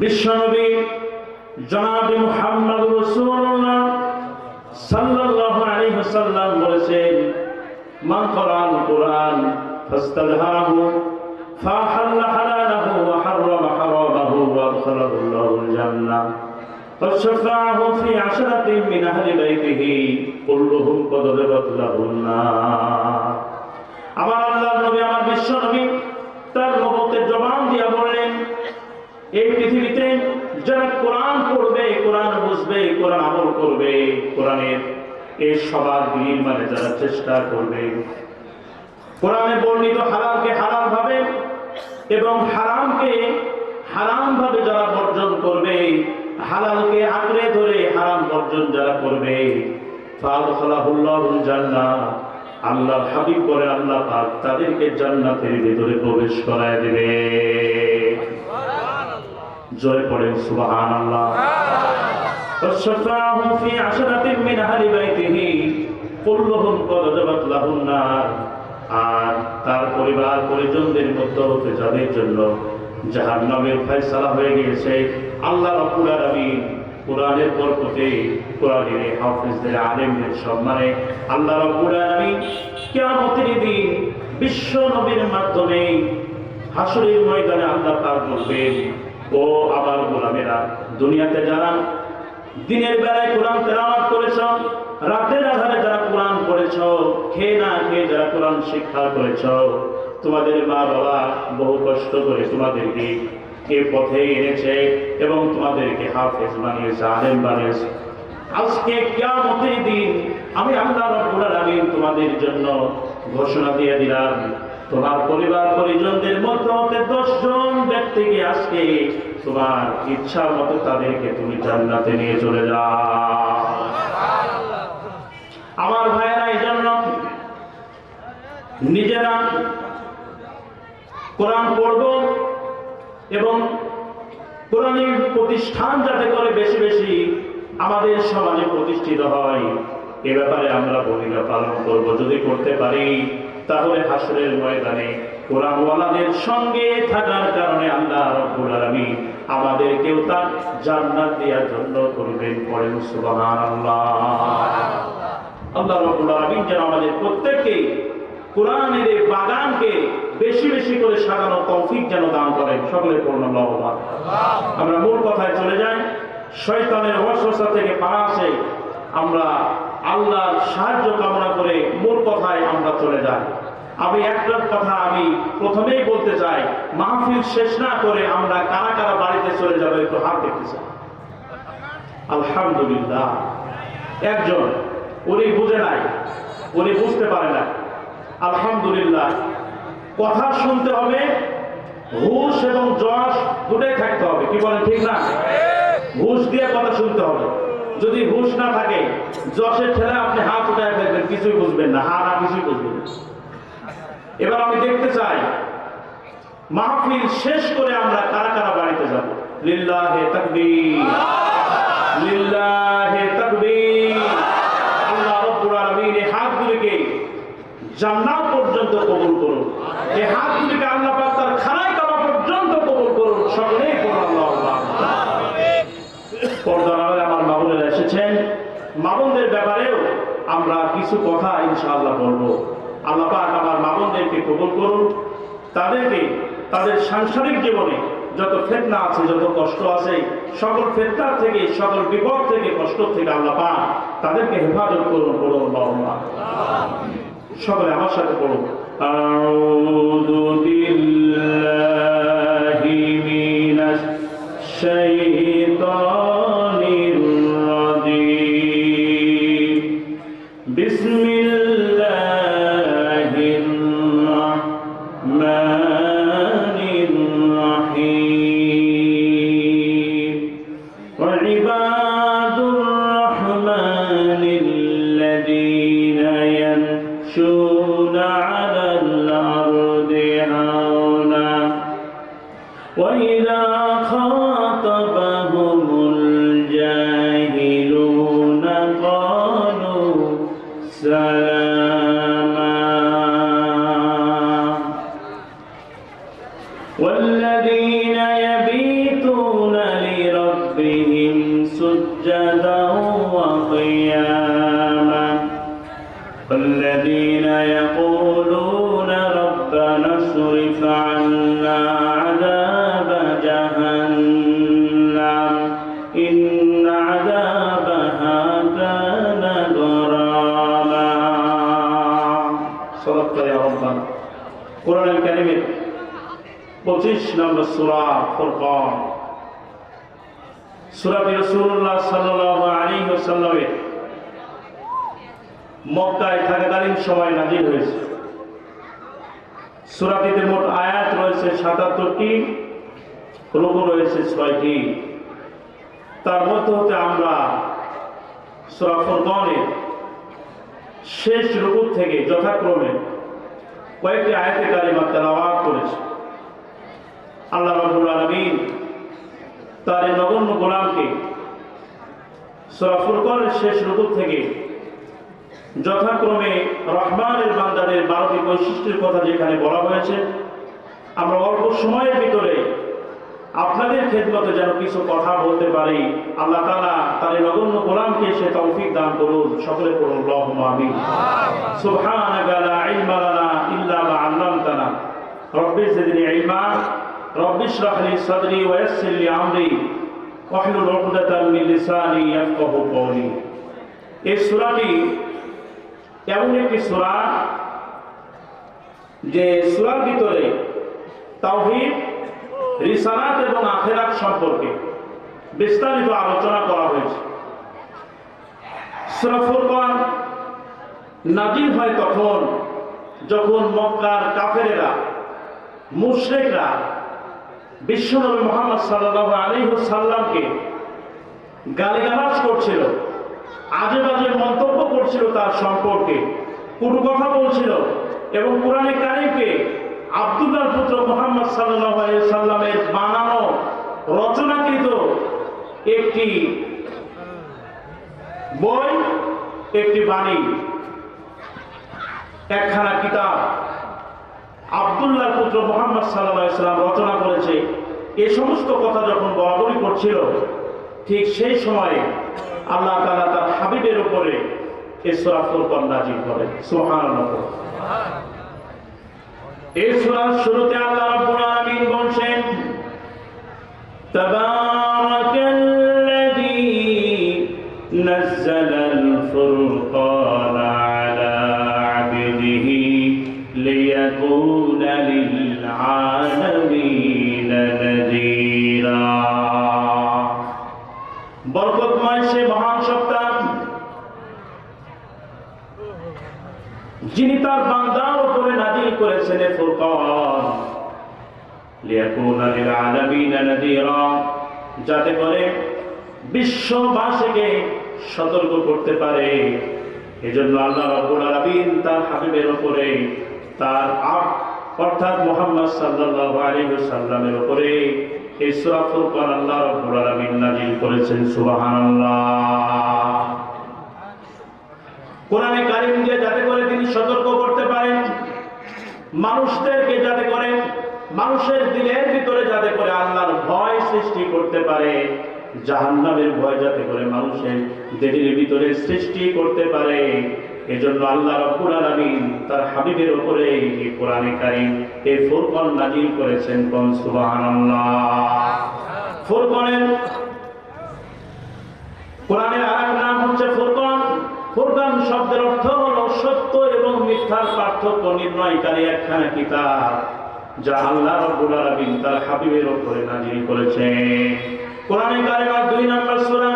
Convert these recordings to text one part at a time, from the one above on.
বিশ্বনবী জনাবে মুহাম্মদ রাসূলুল্লাহ সাল্লাল্লাহু আলাইহি ওয়াসাল্লাম বলেছেন মান ক্বারাল কুরআন ফাস্তাদহাহু ফাহাল্লা হালালাহু ওয়া হাররামা হারামাহু ওয়া আদখালাহু আল্লাহুল জান্নাহ وشفعه في عشرة من أهل بيته كلهم قد ضربت له النار কোরআনের এই সবার বিনির্মাণে যারা চেষ্টা করবে, কোরআনে বর্ণিত হালালকে হালাল ভাবে এবং হারামকে হারাম ভাবে যারা বর্জন করবে, হালালকে আঁকড়ে ধরে হারাম বর্জন যারা করবে আল্লাহ হাবিব করে আল্লাহ পাক তাদেরকে জান্নাতের ভিতরে প্রবেশ করায় দেবে। জোরে পড়েন সুবহানাল্লাহ। وشفعه في عشرة من أهل بيته كلهم قد وجبت له النار আর তার পরিবার পরিজনদের মধ্যে হতে যাদের জন্য জাহান নামের ফয়সালা হয়ে গিয়েছে আল্লাহ রব্বুল আলামিন কোরআনের বরকতে কোরআনের হাফেজদের আলেমদের সম্মানে আল্লাহ রব্বুল আলামিন কিয়ামতের দিন বিশ্ব নবীর মাধ্যমে হাসরের ময়দানে আল্লাহ পাক বলবেন ও আমার গোলামেরা দুনিয়াতে যারা দিনের বেলায় কোরআন তেলাওয়াত করেছ, রাতের আধারে যারা কোরআন পড়েছ, খেয়ে না খেয়ে যারা কোরআন শিক্ষা করেছ, তোমাদের মা বাবা বহু কষ্ট করে তোমাদেরকে এ পথে এনেছে এবং তোমাদেরকে হাফেজ বানিয়েছে, আলেম বানিয়েছে। আজকে কিয়ামতের দিন আমি আল্লাহ রব্বুল আলামিন তোমাদের জন্য ঘোষণা দিয়ে দিলাম, তোমার পরিবার পরিজনদের মধ্যে হতে ব্যক্তিকে আজকে তোমার ইচ্ছা মতো তাদেরকে তুমি জান্নাতে নিয়ে চলে যাও। আমার ভাইয়েরা এই জন্য নিজেরা কোরআন পড়ব এবং কোরআনের প্রতিষ্ঠান যাতে করে বেশি বেশি আমাদের সমাজে প্রতিষ্ঠিত হয়। এ ব্যাপারে আমরা ভূমিকা পালন করব যদি করতে পারি, তাহলে হাসরের ময়দানে কোরআনওয়ালাদের সঙ্গে থাকার কারণে আল্লাহ রব্বুল আলামিন আমাদেরকেও তার জান্নাত দেওয়ার জন্য করবেন পড়েন সুবহানাল্লাহ। আল্লাহ রব্বুল আলামিন যেন আমাদের প্রত্যেককে কোরআনের এই বাগানকে বেশি বেশি করে সাজানো তৌফিক যেন দান করেন, সকলে পূর্ণ লহমান আমরা মূল কথায় চলে যাই, শয়তানের অবস্থা থেকে আসে, আমরা আল্লাহর সাহায্য কামনা করে মূল কথায় আমরা চলে যাই। আমি একটা কথা আমি প্রথমেই বলতে চাই, মাহফিল শেষ না করে আমরা কারা কারা বাড়িতে চলে যাব একটু হাত দেখতে চাই। আলহামদুলিল্লাহ। একজন, উনি বুঝে নাই, উনি বুঝতে পারে না আলহামদুলিল্লাহ। কথা শুনতে হবে, হুশ এবং যশ দুটাই থাকতে হবে, কি বলেন ঠিক না? ঘুষ দিয়ে কথা শুনতে হবে। যদি হুশ না থাকে, যশের ছেলে আপনি হাত উঠায় ফেলবেন, কিছুই বুঝবেন না হা না কিছুই বুঝবেন এবার আমি দেখতে চাই, মাহফিল শেষ করে আমরা কারা কারা বাড়িতে যাব? লিল্লাহে তাকবীর লিল্লাহে তাকবীর আল্লাহ রাব্বুল আলামিন এই হাতগুলিকে জান্নাত পর্যন্ত কবুল করুন এই হাতগুলিকে আল্লাহ পাক তার খানায় কাবা পর্যন্ত কবুল করুন সকলেই পড়ুন আল্লাহ পর্দার আড়ালে আমার মামুনেরা এসেছেন মামুনদের ব্যাপারেও আমরা কিছু কথা ইনশাআল্লাহ বলব আল্লাহ পাক আমার মামুনদেরকে কবুল করুন। তাদেরকে, তাদের সাংসারিক জীবনে যত ফেতনা আছে, যত কষ্ট আছে, সকল ফেতনা থেকে, সকল বিপদ থেকে, কষ্ট থেকে আল্লাহ পাক তাদেরকে হেফাজত করুন বলুন বাবা সকলে আমার সাথে পড়ুন। আউযু বিল্লাহি মিনাশ শাইতানির وإذا خاطب কারিমের পঁচিশ নম্বর সুরা ফোরকন। সুরাবি রসুল্লাহ সাল্লাহ আলী ওসাল্লামের মক্কায় থাকাকালীন সময় নাজির হয়েছে। সুরাটিতে মোট আয়াত রয়েছে সাতাত্তরটি রঘু রয়েছে ছয়টি। তার মধ্যে হতে আমরা সুরাফর গণের শেষ রঘুর থেকে যথাক্রমে কয়েকটি আয়াতে কারিমা তেলাওয়াত করেছে। আল্লাহ রাব্বুল আলামিন তার এই নগণ্য গোলামকে সূরা ফুরকানের শেষ রুকু থেকে যথাক্রমে রহমানের বান্দাদের বারোটি বৈশিষ্ট্যের কথা যেখানে বলা হয়েছে, আমরা অল্প সময়ের ভিতরে আপনাদের খেদমতে যেন কিছু কথা বলতে পারি। আল্লাহ তাআলা তার এই নগণ্য গোলামকে সে তৌফিক দান করুন। সকলে করুন আমিন। সুবহানাকা লা ইলমা লানা রব্বি জিদনি ইলমা, রব্বি ইশরাহ লি সাদরি ওয়া ইয়াসসির লি আমরি, ওয়াহলুল 'উকদাতাম মিন লিসানি ইয়াফকাহু কওলি। এই সূরাটি এমন একটি সূরা যে সূরার ভিতরে তাওহীদ, রিসালাত এবং আখেরাত সম্পর্কে বিস্তারিত আলোচনা করা হয়েছে। সূরা ফুরকান নাজিল হয় তখন যখন মক্কার কাফেরেরা মুশরিকরা বিশ্বনবী মোহাম্মদ সাল্লাল্লাহু আলাইহি সাল্লামকে গালিগালাজ করছিল আজে বাজে মন্তব্য করছিল তার সম্পর্কে কটু কথা বলছিল এবং কোরআনে কারিমকে আব্দুল্লাহর পুত্র মোহাম্মদ আলাইহি সাল্লামের বানানো, রচনাকৃত একটি বই, একটি বাণী, একখানা কিতাব আবদুল্লাহ পুত্র মোহাম্মদ সাল্লাম রচনা করেছে, এ সমস্ত কথা যখন বলাবলি করছিল, ঠিক সেই সময়ে আল্লাহ তালা তার হাবিবের উপরে সুরাফুল করে সোহান শুরুতে আল্লাহ রব্বুল বলছেন, তাবারাকাল্লাযী নাযালাল ফুরকান যিনি তার বান্দার উপরে নাজিল করেছেন ফুরকান লিয়াকুনা লিল আলামিন নাযীরা যাতে করে বিশ্ববাসীকে সতর্ক করতে পারে। এজন্য আল্লাহ রাব্বুল আলামিন তার হাবিবের উপরে, তার আব অর্থাৎ মুহাম্মদ সাল্লাল্লাহু আলাইহি ওয়াসাল্লামের উপরে এই সূরা ফুরকান আল্লাহ রাব্বুল আলামিন নাযিল করেছেন। সুবহানাল্লাহ। কোরআনে কারিম দিয়ে যাতে করে তিনি সতর্ক করতে পারেন, মানুষদেরকে যাতে করেন মানুষের দিলের ভিতরে যাতে করে আল্লাহর ভয় সৃষ্টি করতে পারে, জাহান্নামের ভয় যাতে করে মানুষের দেহের ভিতরে সৃষ্টি করতে পারে। এজন্য আল্লাহ রব্বুল আলামিন তার হাবিবের উপরে এই কোরআনে কারিম, এই ফুরকান নাজিল করেছেন। কোন সুবহানাল্লাহ। ফুরকানের কোরআনের আরেক নাম হচ্ছে ফুরকান ফুরকান শব্দের অর্থ হলো সত্য এবং মিথ্যার পার্থক্য নির্ণয়কারী একখানা কিতাব যা আল্লাহ রাব্বুল আলামিন তার হাবিবের উপরে নাজিল করেছেন কোরআনে কারিমার দুই নম্বর সূরা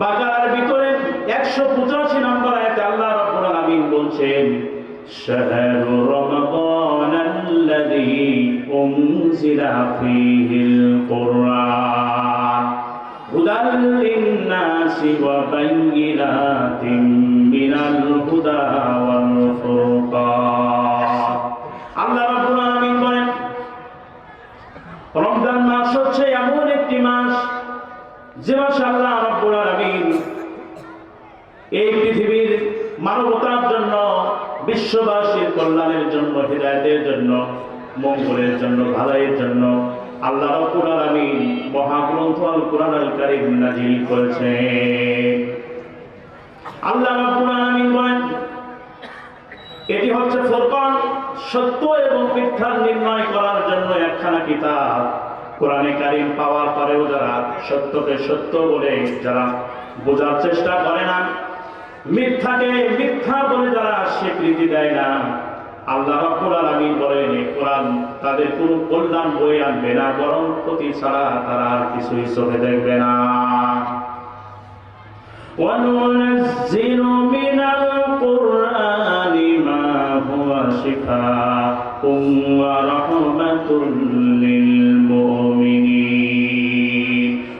বাকারার ভিতরে 185 নম্বর আয়াতে আল্লাহ রাব্বুল আলামিন বলছেন شهر رمضان الذي أنزل فيه القرآن هدى للناس وبينات من الهدى والفرقان আল্লাহ রাব্বুল আলামিন বলেন রমজান মাস হচ্ছে এমন একটি মাস যে মাসে আল্লাহ রাব্বুল আলামিন এই পৃথিবীর মানবতার জন্য বিশ্ববাসীর কল্যাণের জন্য হৃদায়তের জন্য মঙ্গলের জন্য ভালাইয়ের জন্য আল্লাহ রাব্বুল আলামিন মহাগ্রন্থ আল কোরআন আল কারীম নাজিল করেছেন। আল্লাহ রাব্বুল আলামিন বলেন, এটি হচ্ছে ফুরকান, সত্য এবং মিথ্যার নির্ণয় করার জন্য একখানা কিতাব। কোরআনে কারিম পাওয়ার পরেও যারা সত্যকে সত্য বলে যারা বোঝার চেষ্টা করে না, মিথ্যাকে মিথ্যা বলে যারা স্বীকৃতি দেয় না আল্লাহ রাব্বুল আলামিন বলেন এই কোরআন তাদের কোনো কল্যাণ বয়ে আনবে না বরং ক্ষতি ছাড়া তারা আর কিছুই চোখে দেখবে না وننزل من القرآن ما هو شفاء ورحمة للمؤمنين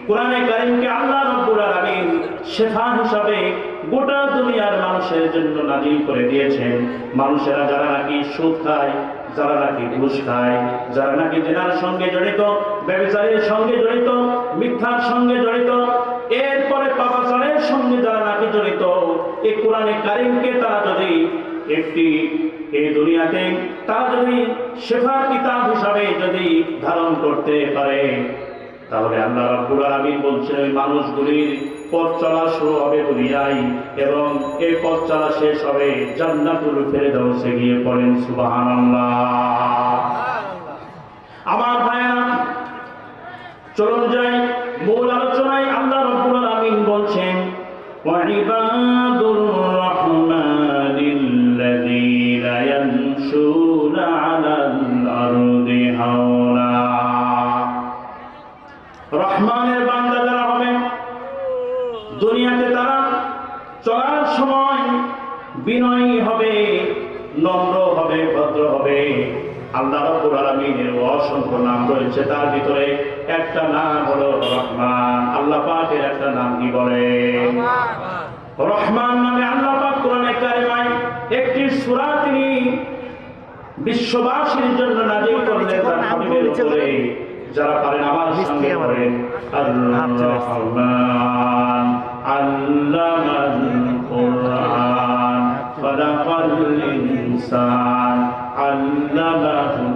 কোরআনে কারিমকে আল্লাহ রাব্বুল আলামিন শেফা হিসাবে গোটা দুনিয়ার মানুষের জন্য নাজিল করে দিয়েছেন। মানুষেরা যারা নাকি সুদ খায়, যারা নাকি ঘুষ খায়, যারা নাকি জেনার সঙ্গে জড়িত, ব্যবসায়ের সঙ্গে জড়িত, মিথ্যার সঙ্গে জড়িত, এরপরে পাপাচারের সঙ্গে যারা নাকি জড়িত, এই কোরআনে কারিমকে তারা যদি একটি এই দুনিয়াতে, তারা যদি শেফার কিতাব হিসাবে যদি ধারণ করতে পারে, তাহলে আল্লাহ রাব্বুল আলামিন বলছেন, ওই মানুষগুলির পথ চলা শুরু হবে দুনিয়ায় এবং এই পথ চলা শেষ হবে জান্নাতুল ফেরদাউসে গিয়ে পড়েন সুবহানাল্লাহ। আমার ভাইয়েরা, চলুন যাই, মূল আলোচনায় আল্লাহ রাব্বুল আলামিন বলছেন, ওয়া ইবাদুর রহমানিল্লাযীনা ইয়ামশুনা আলাল আরদি হাওলা। রহমানের বান্দা যারা হবেন দুনিয়াতে তারা চলার সময় বিনয়ী হবে নম্র হবে ভদ্র হবে। আল্লাহ রাব্বুল আলামিনের অসংখ্য নাম রয়েছে তার ভিতরে একটা নাম হলো রহমান। আল্লাহ পাকের একটা নাম কি বলে? রহমান নামে আল্লাহ পাক কোরআনে কারিমায় একটি সূরা তিনি বিশ্ববাসীর জন্য নাজিল করলেন তার হাবিবের উপরে। যারা পারেন আমার সঙ্গে পড়েন। আর-রহমান আল্লামাল কুরআন খালাকাল ইনসান আল্লামাহুল